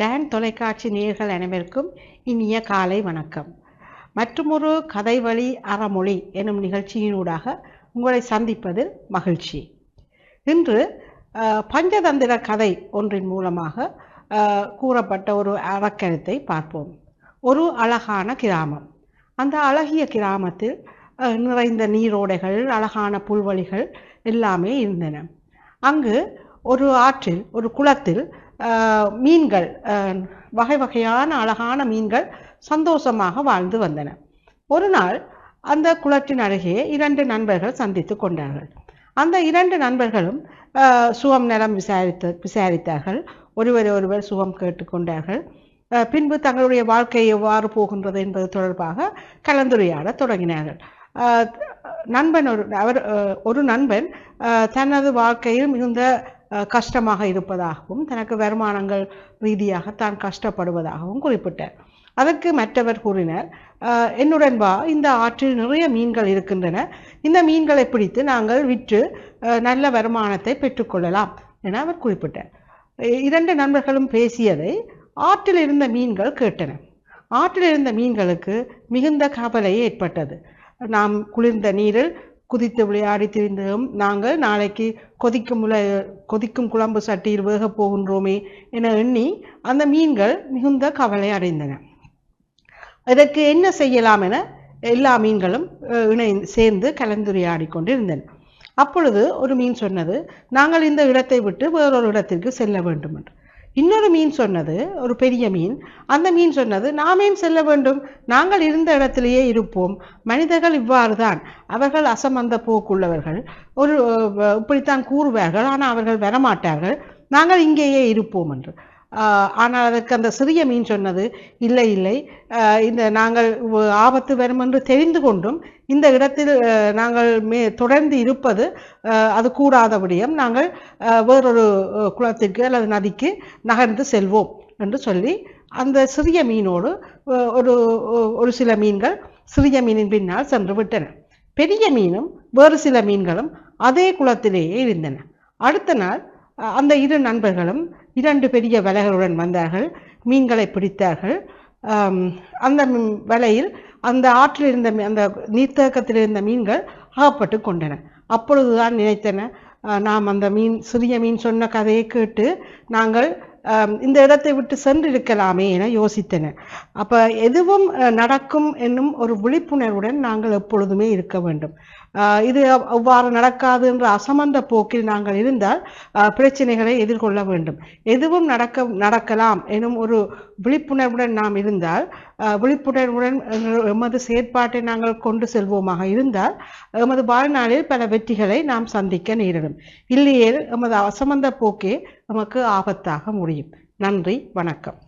Tan தொலைக்காட்சி நேர்கள் அனைவருக்கும் இனிய காலை வணக்கம். மற்றுமொரு கதை வழி அறமொழி எனும் நிகழ்ச்சியினூடாக உங்களை சந்திப்பதில் மகிழ்ச்சி. இன்று பஞ்சதந்திர கதை ஒன்றின் மூலமாக கூறப்பட்ட ஒரு அறக்கருத்தை பார்ப்போம். ஒரு அழகான கிராமம். அந்த அழகிய கிராமத்தில் நிறைந்த நீரோடைகள் அழகான புல்வெளிகள் எல்லாமே இருந்தன. அங்கு ஒரு ஆற்றில் ஒரு குளத்தில் மீன்கள் வகை வகையான அழகான மீன்கள் சந்தோஷமாக வாழ்ந்து வந்தன. ஒரு நாள் அந்த குளத்தின் அருகே இரண்டு நண்பர்கள் சந்தித்து கொண்டார்கள். அந்த இரண்டு நண்பர்களும் சுகம் நலம் விசாரித்து விசாரித்தார்கள். ஒருவர் ஒருவர் சுகம் கேட்டுக்கொண்டார்கள் பின்பு தங்களுடைய வாழ்க்கை எவ்வாறு போகின்றது என்பது தொடர்பாக கலந்துரையாடத் தொடங்கினார்கள். நண்பன் ஒரு அவர் ஒரு நண்பன் தனது வாழ்க்கையில் மிகுந்த கஷ்டமாக இருப்பதாகவும் தனக்கு வருமானங்கள் ரீதியாக தான் கஷ்டப்படுவதாகவும் குறிப்பிட்டார். அதற்கு மற்றவர் கூறினர் என்னுடன் வா இந்த ஆற்றில் நிறைய மீன்கள் இருக்கின்றன. இந்த மீன்களை பிடித்து நாங்கள் விற்று நல்ல வருமானத்தை பெற்றுக்கொள்ளலாம் என அவர் குறிப்பிட்டார். இரண்டு நண்பர்களும் பேசியதை ஆற்றில் இருந்த மீன்கள் கேட்டன. ஆற்றில் இருந்த மீன்களுக்கு மிகுந்த கவலை ஏற்பட்டது. நாம் குளிர்ந்த நீரில் குதித்து விளையாடி திரிந்தோம் நாங்கள் நாளைக்கு கொதிக்கும் உல கொதிக்கும் குழம்பு சட்டியில் வேகப் போகின்றோமே என எண்ணி அந்த மீன்கள் மிகுந்த கவலை அடைந்தன. இதற்கு என்ன செய்யலாம் என எல்லா மீன்களும் இணை சேர்ந்து கலந்துரையாடி கொண்டிருந்தன. அப்பொழுது ஒரு மீன் சொன்னது நாங்கள் இந்த இடத்தை விட்டு வேறொரு இடத்திற்கு செல்ல வேண்டும் என்று இன்னொரு மீன் சொன்னது ஒரு பெரிய மீன். அந்த மீன் சொன்னது நாமேன் செல்ல வேண்டும். நாங்கள் இருந்த இடத்திலேயே இருப்போம். மனிதர்கள் இவ்வாறு தான் அவர்கள் அசமந்த போக்குள்ளவர்கள். ஒரு இப்படித்தான் கூறுவார்கள். ஆனால் அவர்கள் வரமாட்டார்கள். நாங்கள் இங்கேயே இருப்போம் என்று. ஆனால் அதற்கு அந்த சிறிய மீன் சொன்னது இல்லை இல்லை. இந்த நாங்கள் ஆபத்து வரும் என்று தெரிந்து கொண்டும் இந்த இடத்தில் நாங்கள் மே தொடர்ந்து இருப்பது அது கூடாத விடயம். நாங்கள் வேறொரு குளத்திற்கு அல்லது நதிக்கு நகர்ந்து செல்வோம் என்று சொல்லி அந்த சிறிய மீனோடு ஒரு ஒரு சில மீன்கள் சிறிய மீனின் பின்னால் சென்று விட்டன. பெரிய மீனும் வேறு சில மீன்களும் அதே குளத்திலேயே இருந்தன. அடுத்த நாள் அந்த இரு நண்பர்களும் இரண்டு பெரிய வலைகளுடன் வந்தார்கள். மீன்களை பிடித்தார்கள். அந்த வலையில் அந்த ஆற்றில் இருந்த மீ- அந்த நீர்த்தேக்கத்தில் இருந்த மீன்கள் அகப்பட்டு கொண்டன. அப்பொழுதுதான் நினைத்தன நாம் அந்த மீன் சிறிய மீன் சொன்ன கதையை கேட்டு நாங்கள் இந்த இடத்தை விட்டு சென்றிருக்கலாமே என யோசித்தன அப்ப எதுவும் நடக்கும் என்னும் ஒரு விழிப்புணர்வுடன் நாங்கள் எப்பொழுதுமே இருக்க வேண்டும். இது அவ்வாறு நடக்காது என்ற அசமந்த போக்கில் நாங்கள் இருந்தால் பிரச்சனைகளை எதிர்கொள்ள வேண்டும். எதுவும் நடக்க நடக்கலாம் எனும் ஒரு விழிப்புணர்வுடன் நாம் இருந்தால் விழிப்புணர்வுடன் எங்கள் எமது செயற்பாட்டை நாங்கள் கொண்டு செல்வோமாக இருந்தால் எமது வாழ்நாளில் பல வெற்றிகளை நாம் சந்திக்க நேரிடும். இல்லையே எமது அசமந்த போக்கே நமக்கு ஆபத்தாக முடியும். நன்றி வணக்கம்.